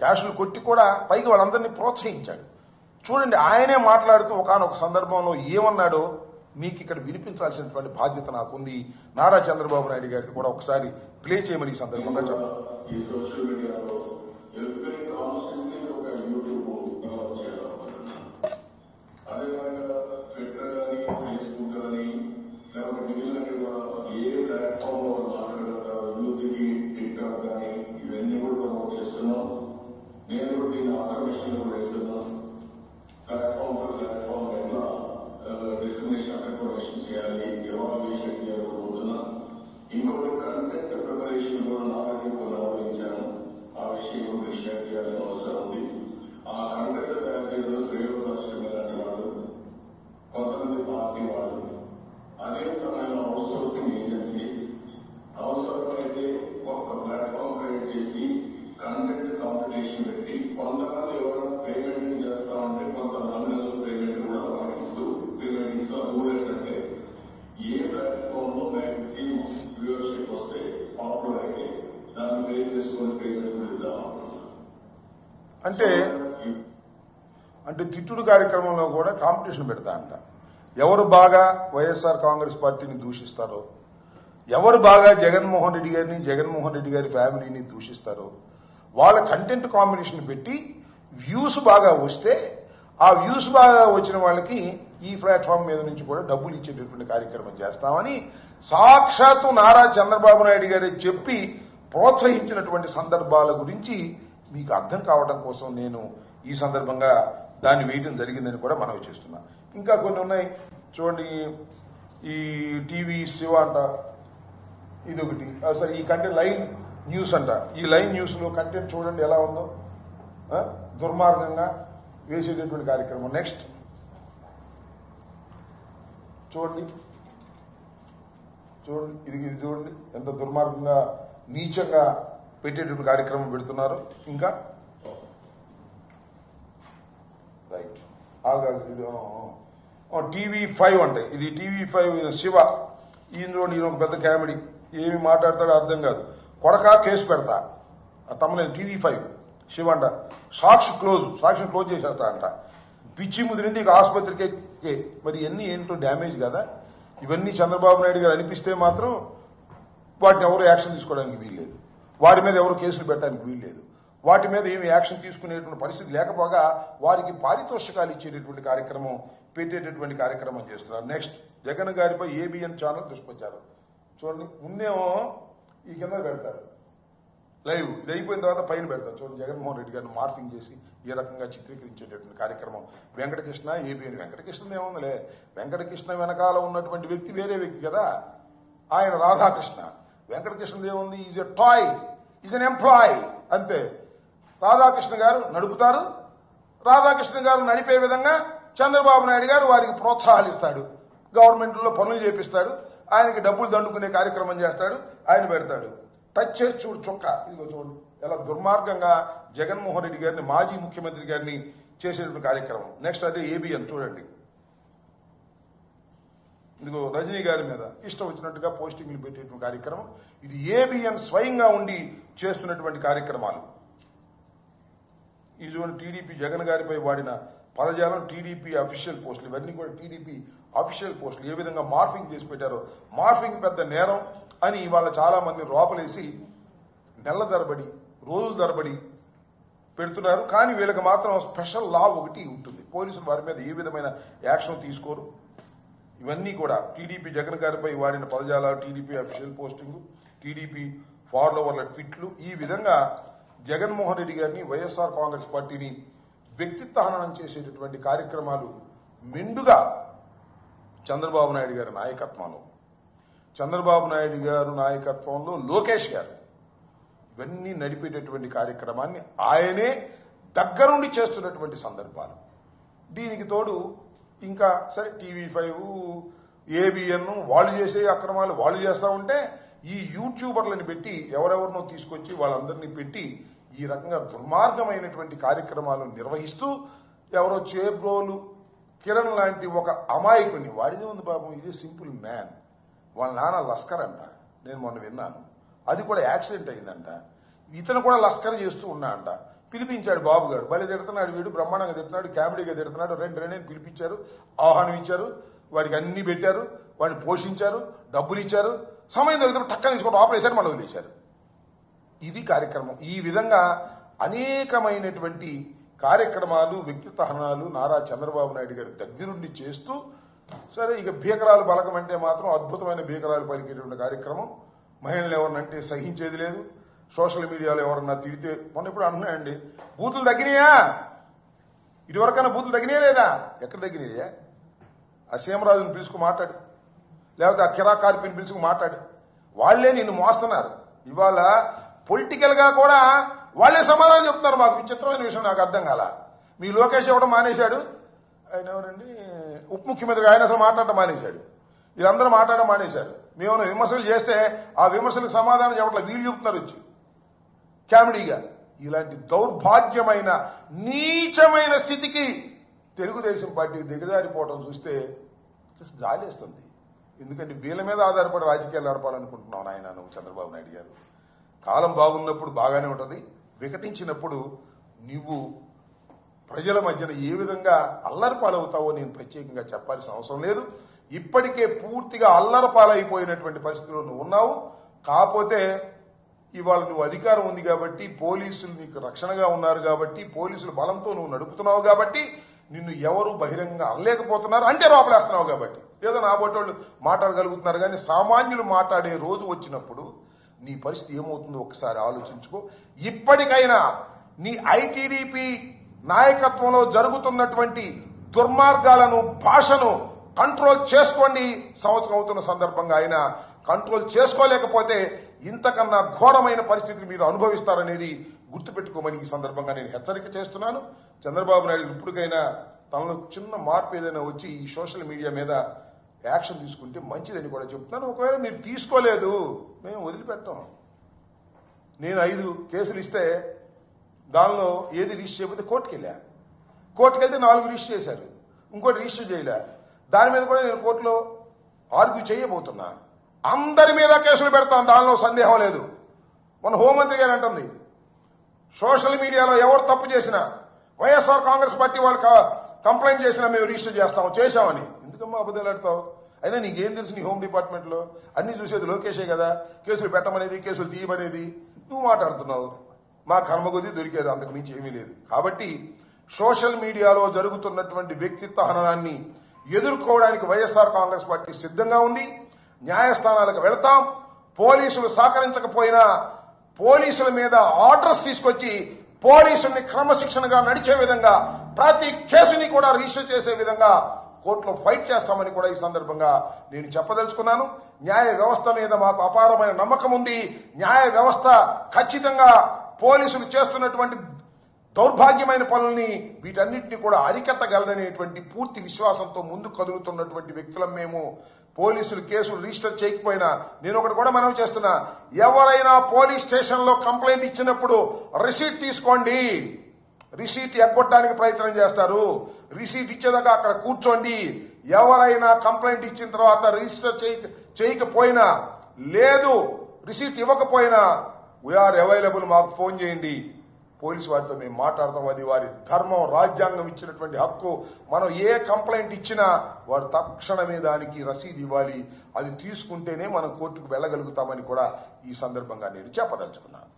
క్యాషులు కొట్టి కూడా పైకి వాళ్ళందరినీ ప్రోత్సహించాడు. చూడండి ఆయనే మాట్లాడుతూ ఒకనొక సందర్భంలో ఏమన్నాడో మీకు ఇక్కడ వినిపించాల్సినటువంటి బాధ్యత నాకుంది. నారా చంద్రబాబు నాయుడు గారికి కూడా ఒకసారి ప్లే చేయమని ఈ సందర్భంగా చెప్పాలి అంటే అంటే తిట్టుడు కార్యక్రమంలో కూడా కాంపిటీషన్ పెడతా అంట. ఎవరు బాగా వైఎస్ఆర్ కాంగ్రెస్ పార్టీని దూషిస్తారో ఎవరు బాగా జగన్మోహన్ రెడ్డి గారిని జగన్మోహన్ రెడ్డి గారి ఫ్యామిలీని దూషిస్తారో వాళ్ళ కంటెంట్ కాంబినేషన్ పెట్టి వ్యూస్ బాగా వస్తే ఆ వ్యూస్ బాగా వచ్చిన వాళ్ళకి ఈ ప్లాట్ఫామ్ మీద నుంచి కూడా డబ్బులు ఇచ్చేటటువంటి కార్యక్రమం చేస్తామని సాక్షాత్తు నారా చంద్రబాబు నాయుడు గారే చెప్పి ప్రోత్సహించినటువంటి సందర్భాల గురించి మీకు అర్థం కావడం కోసం నేను ఈ సందర్భంగా దాన్ని వేయడం జరిగిందని కూడా మనవి చేస్తున్నా. ఇంకా కొన్ని ఉన్నాయి. చూడండి ఈ టీవీ శివ అంట ఇది ఒకటి అసలు ఈ కంటెంట్ లైన్ న్యూస్ అంట. ఈ లైన్ న్యూస్లో కంటెంట్ చూడండి ఎలా ఉందో. దుర్మార్గంగా వేసేటటువంటి కార్యక్రమం. నెక్స్ట్. చూడండి. చూడండి ఇది ఇది చూడండి. ఎంత దుర్మార్గంగా నీచంగా పెట్టేటువంటి కార్యక్రమం పెడుతున్నారు. ఇంకా? రైట్ ఇది టీవీ ఫైవ్ అంటే ఇది టీవీ ఫైవ్ శివ ఈయనలో చూడండి ఈయన ఒక పెద్ద కామెడీ. ఏమి మాట్లాడతాడో అర్థం కాదు. కొడక కేసు పెడతా. తమ్మలేదు టీవీ ఫైవ్. శివ అంట సాక్షి క్లోజ్ సాక్షిని క్లోజ్ చేసేస్తా అంట. పిచ్చి ముదిరింది ఇక ఆసుపత్రికే. మరి ఇవన్నీ ఏంటో డ్యామేజ్ కదా? ఇవన్నీ చంద్రబాబు నాయుడు గారు అనిపిస్తే మాత్రం వాటిని ఎవరు యాక్షన్ తీసుకోవడానికి వీల్లేదు. వారి మీద ఎవరు కేసులు పెట్టడానికి వీల్లేదు. వాటి మీద ఏమి యాక్షన్ తీసుకునేటువంటి పరిస్థితి లేకపోగా వారికి పారితోషికాలు ఇచ్చేటటువంటి కార్యక్రమం పెట్టేటటువంటి కార్యక్రమం చేస్తున్నారు. నెక్స్ట్ జగన్ గారిపై ఏబిఎన్ ఛానల్ దుష్ప్రచారం. చూడండి ముందేమో ఈ కింద పెడతారు. లైవ్ ఇది అయిపోయిన తర్వాత పైన పెడతారు. చూడండి జగన్మోహన్ రెడ్డి గారిని మార్ఫింగ్ చేసి ఈ రకంగా చిత్రీకరించేటటువంటి కార్యక్రమం. వెంకటకృష్ణ ఏబిఎన్ వెంకటకృష్ణ ఏముందిలే? వెంకటకృష్ణ వెనకాల ఉన్నటువంటి వ్యక్తి వేరే వ్యక్తి కదా. ఆయన రాధాకృష్ణ. వెంకటకృష్ణ ఏముంది is a toy is an employee అంతే. రాధాకృష్ణ గారు నడుపుతారు. రాధాకృష్ణ గారు నడిపే విధంగా చంద్రబాబు నాయుడు గారు వారికి ప్రోత్సాహాలు ఇస్తాడు గవర్నమెంట్లో పనులు చేపిస్తాడు. ఆయనకి డబ్బులు దండుకునే కార్యక్రమం చేస్తాడు. ఆయన పెడతాడు. టచ్ చేసి చూడు చుక్క. ఇదిగో చూడు ఎలా దుర్మార్గంగా జగన్మోహన్ రెడ్డి గారిని మాజీ ముఖ్యమంత్రి గారిని చేసేటువంటి కార్యక్రమం. నెక్స్ట్ అదే ఏబిఎన్ చూడండి. ఇదిగో రజనీ గారి మీద ఇష్టం వచ్చినట్టుగా పోస్టింగ్లు పెట్టేటువంటి కార్యక్రమం. ఇది ఏబిఎన్ స్వయంగా ఉండి చేస్తున్నటువంటి కార్యక్రమాలు. ఈ జోన్ టీడీపీ జగన్ గారిపై వాడిన పదజాలం టీడీపీ అఫీషియల్ పోస్టులు ఇవన్నీ కూడా టీడీపీ అఫీషియల్ పోస్టులు. ఏ విధంగా మార్ఫింగ్ చేసి పెట్టారో మార్ఫింగ్ పెద్ద నేరం అని ఇవాళ చాలా మంది రోపలేసి నెల తరబడి రోజుల తరబడి పెడుతున్నారు. కానీ వీళ్ళకి మాత్రం స్పెషల్ లా ఒకటి ఉంటుంది. పోలీసులు వారి మీద ఏ విధమైన యాక్షన్ తీసుకోరు. ఇవన్నీ కూడా టీడీపీ జగన్ గారిపై వాడిన పదజాలాలు టీడీపీ అఫీషియల్ పోస్టింగ్ టీడీపీ ఫాలోవర్ల ట్వీట్లు. ఈ విధంగా జగన్మోహన్ రెడ్డి గారిని వైఎస్ఆర్ కాంగ్రెస్ పార్టీని వ్యక్తిత్వ హననం చేసేటటువంటి కార్యక్రమాలు మెండుగా చంద్రబాబు నాయుడు గారి నాయకత్వంలో చంద్రబాబు నాయుడు గారు నాయకత్వంలో లోకేష్ గారు ఇవన్నీ నడిపేటటువంటి కార్యక్రమాన్ని ఆయనే దగ్గరుండి చేస్తున్నటువంటి సందర్భాలు. దీనికి తోడు ఇంకా సరే టీవీ ఫైవ్ ఏబిఎన్ వాళ్ళు చేసే అక్రమాలు వాళ్ళు చేస్తా ఉంటే ఈ యూట్యూబర్లను పెట్టి ఎవరెవరినో తీసుకొచ్చి వాళ్ళందరినీ పెట్టి ఈ రకంగా దుర్మార్గమైనటువంటి కార్యక్రమాలు నిర్వహిస్తూ ఎవరో చేబ్రోలు కిరణ్ లాంటి ఒక అమాయకుని వాడిదే ఉంది బాబు ఇది సింపుల్ మ్యాన్ వాళ్ళ నాన్న లస్కర్ అంట నేను మొన్న విన్నాను. అది కూడా యాక్సిడెంట్ అయిందంట. ఇతను కూడా లస్కర్ చేస్తూ ఉన్నా అంట. పిలిపించాడు బాబు గారు. భలే తిడుతున్నాడు వీడు బ్రహ్మాండంగా తిడుతున్నాడు కామెడీగా తిడుతున్నాడు. రెండు రెండు పిలిపించారు ఆహ్వానం ఇచ్చారు వాడికి అన్ని పెట్టారు వాడిని పోషించారు డబ్బులు ఇచ్చారు. సమయం దొరికితే టక్కన తీసుకుంటూ ఆపరేషన్ మనం వదిలేశారు. ఇది కార్యక్రమం. ఈ విధంగా అనేకమైనటువంటి కార్యక్రమాలు వ్యక్తిత్వహనాలు నారా చంద్రబాబు నాయుడు గారి దగ్గరుండి చేస్తూ సరే ఇక భీకరాలు పలకమంటే మాత్రం అద్భుతమైన భీకరాలు పలికేటువంటి కార్యక్రమం. మహిళలు ఎవరినంటే సహించేది లేదు. సోషల్ మీడియాలో ఎవరన్నా తిడితే మొన్న ఇప్పుడు అంటున్నాయండి బూతులు తగ్గినాయా? ఇటువరకన్నా బూతులు తగ్గినాయా లేదా? ఎక్కడ తగ్గినాయా? ఆ సీమరాజుని పిలుచుకు మాట్లాడు. లేకపోతే ఆ కిరా కార్పిని పిలుచుకు మాట్లాడు. వాళ్ళే నిన్ను మోస్తున్నారు. ఇవాళ పొలిటికల్గా కూడా వాళ్ళే సమాధానం చెప్తున్నారు మాకు. విచిత్రమైన విషయం నాకు అర్థం కాల. మీ లోకేష్ ఇవ్వడం మానేశాడు. ఆయన ఎవరండి? ఉప ముఖ్యమంత్రి ఆయన అసలు మాట్లాడడం మానేశాడు. వీళ్ళందరూ మాట్లాడడం మానేశారు. మేము విమర్శలు చేస్తే ఆ విమర్శలకు సమాధానం చెప్పట్ల వీళ్ళు చెప్తున్నారు వచ్చి. కామెడీగా. ఇలాంటి దౌర్భాగ్యమైన నీచమైన స్థితికి తెలుగుదేశం పార్టీ దిగజారిపోవడం చూస్తే జాలేస్తుంది. ఎందుకంటే వీళ్ళ మీద ఆధారపడి రాజకీయాలు నడపాలనుకుంటున్నావు ఆయన నువ్వు చంద్రబాబు నాయుడు గారు. కాలం బాగున్నప్పుడు బాగానే ఉంటుంది. వికటించినప్పుడు నువ్వు ప్రజల మధ్యన ఏ విధంగా అల్లరపాలవుతావో నేను ప్రత్యేకంగా చెప్పాల్సిన అవసరం లేదు. ఇప్పటికే పూర్తిగా అల్లరపాలైపోయినటువంటి పరిస్థితిలో నువ్వు ఉన్నావు. కాకపోతే ఇవాళ నువ్వు అధికారం ఉంది కాబట్టి పోలీసులు నీకు రక్షణగా ఉన్నారు కాబట్టి పోలీసుల బలంతో నువ్వు నడుపుతున్నావు కాబట్టి నిన్ను ఎవరు బహిరంగంగా అనలేకపోతున్నారు అంటే లోపలేస్తున్నావు కాబట్టి. ఏదో నా బొట్టోళ్ళు మాట్లాడగలుగుతున్నారు కానీ సామాన్యులు మాట్లాడే రోజు వచ్చినప్పుడు నీ పరిస్థితి ఏమవుతుందో ఒకసారి ఆలోచించుకో. ఇప్పటికైనా నీ ఐటీడీపీ నాయకత్వంలో జరుగుతున్నటువంటి దుర్మార్గాలను భాషను కంట్రోల్ చేసుకోండి. సంవత్సరం అవుతున్న సందర్భంగా ఆయన కంట్రోల్ చేసుకోలేకపోతే ఇంతకన్నా ఘోరమైన పరిస్థితిని మీరు అనుభవిస్తారనేది గుర్తుపెట్టుకోమని ఈ సందర్భంగా నేను హెచ్చరిక చేస్తున్నాను. చంద్రబాబు నాయుడు ఇప్పటికైనా తనలో చిన్న మార్పు ఏదైనా వచ్చి ఈ సోషల్ మీడియా మీద యాక్షన్ తీసుకుంటే మంచిదని కూడా చెప్తున్నాను. ఒకవేళ మీరు తీసుకోలేదు మేము వదిలిపెట్టాం. నేను ఐదు కేసులు ఇస్తే దానిలో ఏది రిజిస్టర్ చేయకపోతే కోర్టుకు వెళ్ళా కోర్టుకు వెళ్తే నాలుగు రిజిస్టర్ చేశారు. ఇంకోటి రిజిస్టర్ చేయలే. దాని మీద కూడా నేను కోర్టులో ఆర్గ్యూ చేయబోతున్నా. అందరి మీద కేసులు పెడతాం దానిలో సందేహం లేదు. మన హోంమంత్రి గారు అంటుంది సోషల్ మీడియాలో ఎవరు తప్పు చేసినా వైఎస్ఆర్ కాంగ్రెస్ పార్టీ వాళ్ళు కంప్లైంట్ చేసినా మేము రిజిస్టర్ చేస్తాము చేశామని. ఎందుకమ్మా అబద్ధాలు ఆడతావు? అయినా నీకేం తెలుసు నీ హోమ్ డిపార్ట్మెంట్లో అన్ని చూసేది లోకేషే కదా. కేసులు పెట్టమనేది కేసులు తీయమనేది. నువ్వు మాట్లాడుతున్నావు. మా కర్మ దొరికేది అంతకు మించి ఏమీ లేదు. కాబట్టి సోషల్ మీడియాలో జరుగుతున్నటువంటి వ్యక్తిత్వ హననాన్ని ఎదుర్కోవడానికి వైఎస్ఆర్ కాంగ్రెస్ పార్టీ సిద్ధంగా ఉంది. న్యాయస్థానాలకు వెళతాం. పోలీసులు సహకరించకపోయినా పోలీసుల మీద ఆర్డర్స్ తీసుకొచ్చి పోలీసుల్ని క్రమశిక్షణగా నడిచే విధంగా ప్రతి కేసుని కూడా రిజిస్టర్ చేసే విధంగా కోర్టులో ఫైట్ చేస్తామని కూడా ఈ సందర్భంగా నేను చెప్పదలుచుకున్నాను. న్యాయ వ్యవస్థ మీద మాకు అపారమైన నమ్మకం ఉంది. న్యాయ వ్యవస్థ ఖచ్చితంగా పోలీసులు చేస్తున్నటువంటి దౌర్భాగ్యమైన పనుల్ని వీటన్నిటిని కూడా అరికట్టగలదనేటువంటి పూర్తి విశ్వాసంతో ముందు కదులుతున్నటువంటి వ్యక్తులం మేము. పోలీసులు కేసులు రిజిస్టర్ చేయకపోయినా నేను ఒకటి కూడా మనం చేస్తున్నా ఎవరైనా పోలీస్ స్టేషన్లో కంప్లైంట్ ఇచ్చినప్పుడు రిసీట్ తీసుకోండి. రిసీట్ ఎగ్గొట్టడానికి ప్రయత్నం చేస్తారు. రిసీట్ ఇచ్చేదాకా అక్కడ కూర్చోండి. ఎవరైనా కంప్లైంట్ ఇచ్చిన తర్వాత రిజిస్టర్ చేయక చేయకపోయినా లేదు రిసీట్ ఇవ్వకపోయినా వీఆర్ అవైలబుల్ మాకు ఫోన్ చేయండి. పోలీసు వారితో మేము మాట్లాడతాం. అది వారి ధర్మం రాజ్యాంగం ఇచ్చినటువంటి హక్కు. మనం ఏ కంప్లైంట్ ఇచ్చినా వారు తక్షణమే దానికి రసీదు ఇవ్వాలి. అది తీసుకుంటేనే మనం కోర్టుకు వెళ్ళగలుగుతామని కూడా ఈ సందర్భంగా నేను చెప్పదలుచుకున్నాను.